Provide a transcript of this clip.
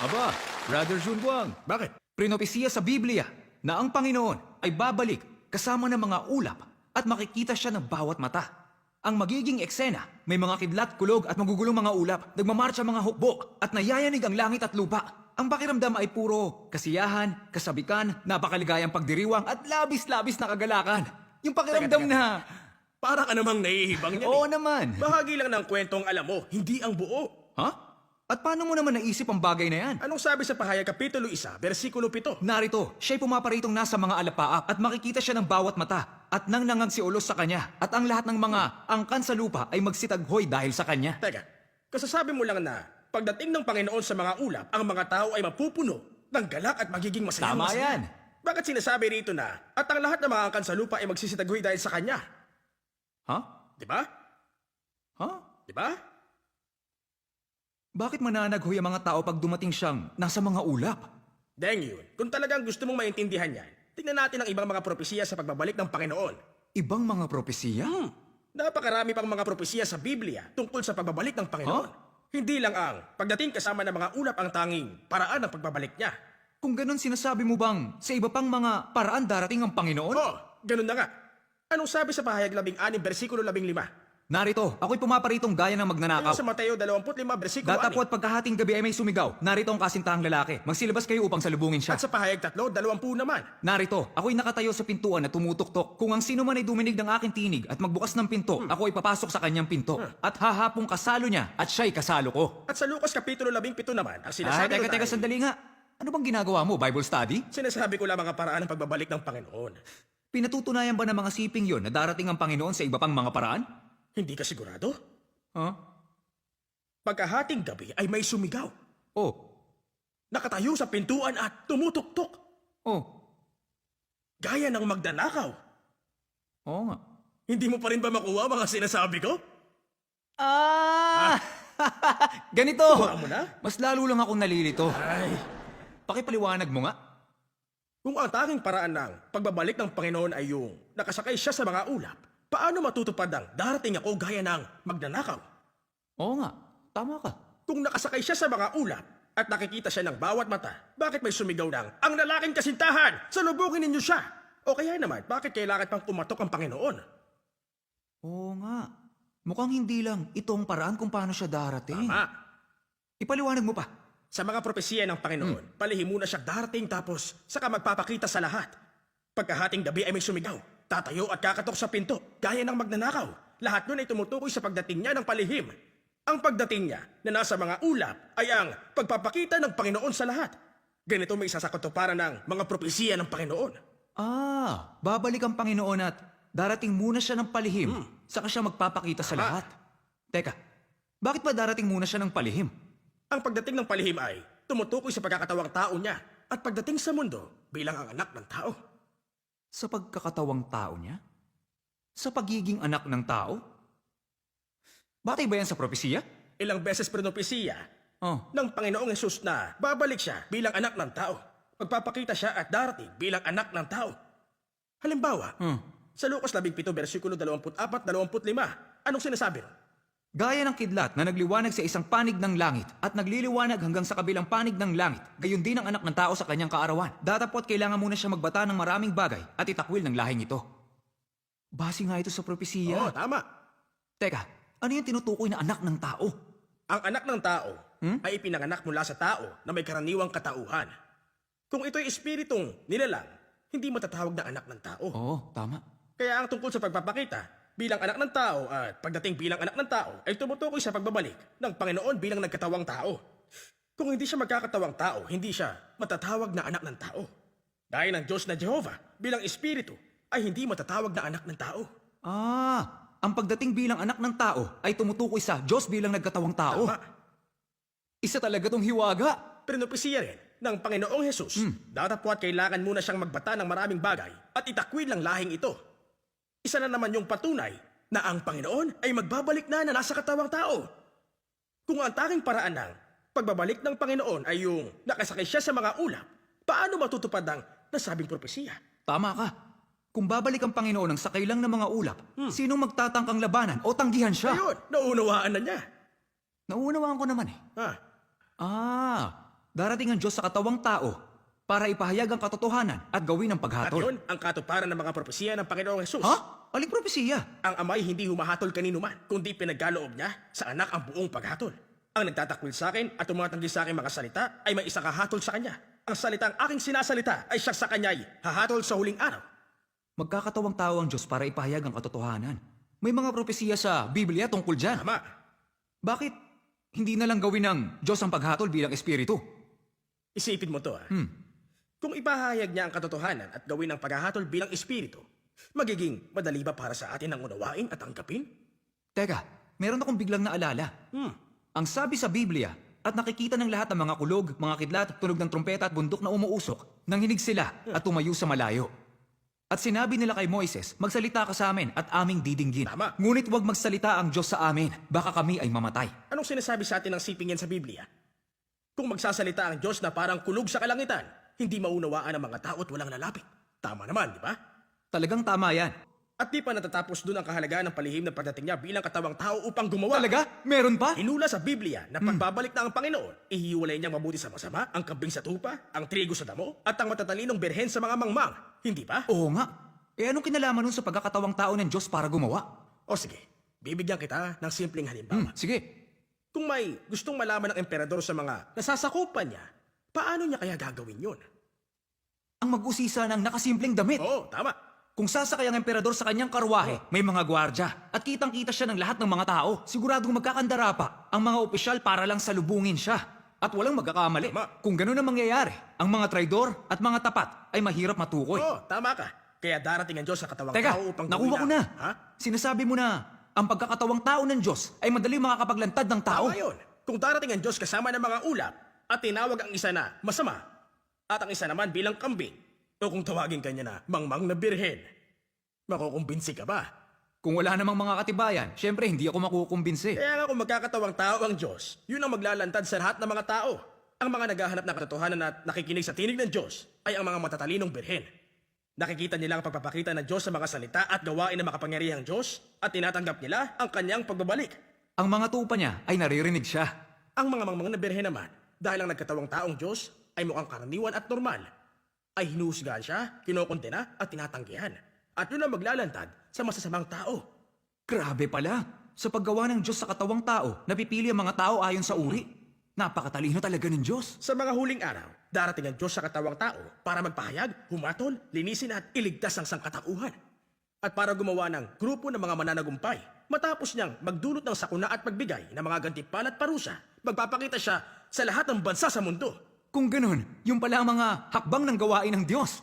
Aba, Brother Junwang, Bakit? prinopesiya sa Biblia na ang Panginoon ay babalik kasama ng mga ulap at makikita siya ng bawat mata. Ang magiging eksena, may mga kidlat, kulog at magugulong mga ulap, nagmamarcha mga hukbo at nayayanig ang langit at lupa. Ang pakiramdam ay puro kasiyahan, kasabikan, napakaligayang pagdiriwang at labis-labis na kagalakan. Yung pakiramdam teka. na... Para ka namang nahihibang niyan Oo eh. naman. Bahagi lang ng kwentong alam mo, hindi ang buo. Ha? At paano mo naman naisip ang bagay na yan? Anong sabi sa pahayag Kapitulo 1, versikulo 7? Narito, siya'y pumaparitong nasa mga alapaap at makikita siya ng bawat mata at nang nangang si ulos sa kanya at ang lahat ng mga angkan sa lupa ay magsitaghoy dahil sa kanya. Teka, kasasabi mo lang na pagdating ng Panginoon sa mga ulap, ang mga tao ay mapupuno ng galak at magiging masaya. Tama masaya. yan. Bakit sinasabi rito na at ang lahat ng mga angkan sa lupa ay magsisitaghoy dahil sa Kanya? Ha? Di ba? Ha? Di ba? Bakit mananaghoy ang mga tao pag dumating siyang nasa mga ulap? Deng yun. Kung talagang gusto mong maintindihan yan, tingnan natin ang ibang mga propesiya sa pagbabalik ng Panginoon. Ibang mga propesiya? Hmm. Napakarami pang mga propesiya sa Biblia tungkol sa pagbabalik ng Panginoon. Hindi lang ang pagdating kasama ng mga ulap ang tanging paraan ng pagbabalik niya. Kung ganun sinasabi mo bang sa iba pang mga paraan darating ang Panginoon? Oh, ganun na nga. Anong sabi sa pahayag 16, versikulo 15? Narito, ako'y pumaparitong gaya ng magnanakaw. Ayon sa Mateo 25, versikulo 6. Datapot pagkahating gabi ay may sumigaw. Narito ang kasintahang lalaki. Magsilabas kayo upang salubungin siya. At sa pahayag 3, 20 naman. Narito, ako'y nakatayo sa pintuan na tumutuktok. Kung ang sino man ay duminig ng aking tinig at magbukas ng pinto, ako ay papasok sa kanyang pinto. At hahapong kasalo niya at siya'y kasalo ko. At sa Lucas Kapitulo 17 naman, ang sinasabi teka, doon teka, ay- sandali nga. Ano bang ginagawa mo? Bible study? Sinasabi ko lamang ang paraan ng pagbabalik ng Panginoon. Pinatutunayan ba ng mga siping yon na darating ang Panginoon sa iba pang mga paraan? Hindi ka sigurado? Ha? Pagkahating gabi ay may sumigaw. Oh, Nakatayo sa pintuan at tumutuktok. oh, Gaya ng magdanakaw. oo nga. Hindi mo pa rin ba makuha mga sinasabi ko? Ah! Ganito! Kuha mo na? Mas lalo lang akong nalilito. Ay, Pakipaliwanag mo nga. kung ang tanging paraan ng pagbabalik ng Panginoon ay yung nakasakay siya sa mga ulap, paano matutupad ang darating ako gaya ng magdanakaw? Oo nga, tama ka. Kung nakasakay siya sa mga ulap at nakikita siya ng bawat mata, bakit may sumigaw ng, ang lalaking kasintahan, salubungin ninyo siya? O kaya naman, bakit kailangan pang pumatok ang Panginoon? Oo nga. Mukhang hindi lang ito ang paraan kung paano siya darating. Tama. Ipaliwanag mo pa. Sa mga propesiya ng Panginoon, palihim muna siya darating tapos saka magpapakita sa lahat. Pagkahating gabi ay may sumigaw, tatayo at kakatok sa pinto, gaya ng magnanakaw. Lahat nun ay tumutukoy sa pagdating niya ng palihim. Ang pagdating niya na nasa mga ulap ay ang pagpapakita ng Panginoon sa lahat. Ganito may isa sa katuparan ng mga propesiya ng Panginoon. Ah, babalik ang Panginoon at darating muna siya ng palihim, saka siya magpapakita sa Tama. lahat. Teka, bakit ba darating muna siya ng palihim? Ang pagdating ng palihim ay tumutukoy sa pagkakatawang tao niya at pagdating sa mundo bilang ang anak ng tao. Sa pagkakatawang tao niya? Sa pagiging anak ng tao? Batay ba yan sa propesiya? Ilang beses prinopesiya Oh, ng Panginoong Yesus na babalik siya bilang anak ng tao. Magpapakita siya at darating bilang anak ng tao. Halimbawa, hmm. sa Lucas 17 versikulo 24-25, anong sinasabi ron? Gaya ng kidlat na nagliwanag sa isang panig ng langit at nagliliwanag hanggang sa kabilang panig ng langit, gayon din ang anak ng tao sa kanyang kaarawan. Datapot kailangan muna siya magbata ng maraming bagay at itakwil ng lahing ito. Base nga ito sa Oo, propesiya. tama. Teka, ano yung tinutukoy na anak ng tao? Ang anak ng tao ay ipinanganak mula sa tao na may karaniwang katauhan. Kung ito'y espiritong nilalang, hindi matatawag na anak ng tao. Oo, tama. Kaya ang tungkol sa pagpapakita bilang anak ng tao at pagdating bilang anak ng tao ay tumutukoy sa pagbabalik ng Panginoon bilang nagkatawang tao. Kung hindi siya magkakatawang tao, hindi siya matatawag na anak ng tao. Dahil ang Diyos na Jehovah bilang Espiritu ay hindi matatawag na anak ng tao. Ah, ang pagdating bilang anak ng tao ay tumutukoy sa Diyos bilang nagkatawang tao. Tama. Isa talaga tong hiwaga. Prinopesiya rin ng Panginoong Jesus. Datapwat kailangan muna siyang magbata ng maraming bagay at itakwil ang lahing ito. Isa na naman yung patunay na ang Panginoon ay magbabalik na na nasa katawang tao. Kung ang tanging paraan ng pagbabalik ng Panginoon ay yung nakasakay siya sa mga ulap, paano matutupad ang nasabing propesiya? Tama ka. Kung babalik ang Panginoon ng sakay lang ng mga ulap, sinong magtatangkang labanan o tanggihan siya? Ayun, naunawaan na niya. Nauunawaan ko naman eh. Ha, Ah, Darating ang Diyos sa katawang tao para ipahayag ang katotohanan at gawin ang At paghatol. yun ang katuparan ng mga propesiya ng Panginoong Jesus. Ha? Aling propesiya? Ang amay hindi humahatol kanino man, kundi pinagkaloob niya sa anak ang buong paghatol. Ang nagtatakwil sa akin at tumatanggi sa aking mga salita ay may isang hahatol sa kanya. Ang salitang aking sinasalita ay siya sa kanya'y hahatol sa huling araw. Magkakatawang tao ang Diyos para ipahayag ang katotohanan. May mga propesiya sa Biblia tungkol dyan. Tama. Bakit hindi na lang gawin ng Diyos ang paghatol bilang espiritu? Isipin mo to ah. Hmm. Kung ipahayag niya ang katotohanan at gawin ang paghahatol bilang espiritu, magiging madali ba para sa atin ang unawain at tanggapin? Teka, meron akong biglang naalala. Hmm. Ang sabi sa Biblia, at nakikita ng lahat ng mga kulog, mga kidlat, tunog ng trumpeta at bundok na umuusok, nanghinig sila at tumayo sa malayo. At sinabi nila kay Moises, magsalita ka sa amin at aming didinggin. Tama. Ngunit huwag magsalita ang Diyos sa amin, baka kami ay mamatay. Anong sinasabi sa atin ng siping yan sa Biblia? Kung magsasalita ang Diyos na parang kulog sa kalangitan, hindi maunawaan ng mga tao at walang lalapit. Tama naman, di ba? Talagang tama yan. At di pa natatapos dun ang kahalagahan ng palihim ng pagdating niya bilang katawang tao upang gumawa. Talaga? Meron pa? Hinula sa Biblia na pagbabalik na ang Panginoon, ihiwalay niyang mabuti sa masama, ang kambing sa tupa, ang trigo sa damo, at ang matatalinong berhen sa mga mangmang. Hindi ba? Oo nga. Eh anong kinalaman nun sa pagkakatawang tao ng Diyos para gumawa? O sige, bibigyan kita ng simpleng halimbawa. Hmm, sige. Kung may gustong malaman ng emperador sa mga nasasakupan niya, paano niya kaya gagawin yun? Ang mag-usisa ng nakasimpleng damit. Oo, tama. Kung sasakay ang emperador sa kanyang karwahe, may mga gwardya. At kitang-kita siya ng lahat ng mga tao. Siguradong magkakandara pa ang mga opisyal para lang salubungin siya. At walang magkakamali. Tama. Kung ganun ang mangyayari, ang mga traidor at mga tapat ay mahirap matukoy. Oo, tama ka. Kaya darating ang Diyos sa katawang Teka, tao upang nakuha ko na. ang- Ha? Sinasabi mo na, ang pagkakatawang tao ng Diyos ay madali makakapaglantad ng tao. Tama yun. Kung darating ang Diyos kasama ng mga ulap at tinawag ang isa na masama at ang isa naman bilang kambing o kung tawagin kanya na mangmang na birhen, makukumbinsi ka ba? Kung wala namang mga katibayan, syempre hindi ako makukumbinsi. Kaya nga kung magkakatawang tao ang Diyos, yun ang maglalantad sa lahat ng mga tao. Ang mga naghahanap ng katotohanan at nakikinig sa tinig ng Diyos ay ang mga matatalinong birhen. Nakikita nila ang pagpapakita ng Diyos sa mga salita at gawain ng makapangyarihang Diyos at tinatanggap nila ang kanyang pagbabalik. Ang mga tupa niya ay naririnig siya. Ang mga mangmang na birhen naman, dahil ang nagkatawang taong Diyos ay mukhang karaniwan at normal, ay hinuhusgahan siya, kinokondena at tinatanggihan. At yun ang maglalantad sa masasamang tao. Grabe pala. Sa paggawa ng Diyos sa katawang tao, napipili ang mga tao ayon sa uri. Napakatalino talaga ng Diyos. Sa mga huling araw, darating ang Diyos sa katawang tao para magpahayag, humatol, linisin at iligtas ang sangkatauhan. At para gumawa ng grupo ng mga mananagumpay, matapos niyang magdulot ng sakuna at pagbigay ng mga gantimpala at parusa, magpapakita siya sa lahat ng bansa sa mundo. Kung ganun, yung pala ang mga hakbang ng gawain ng Diyos.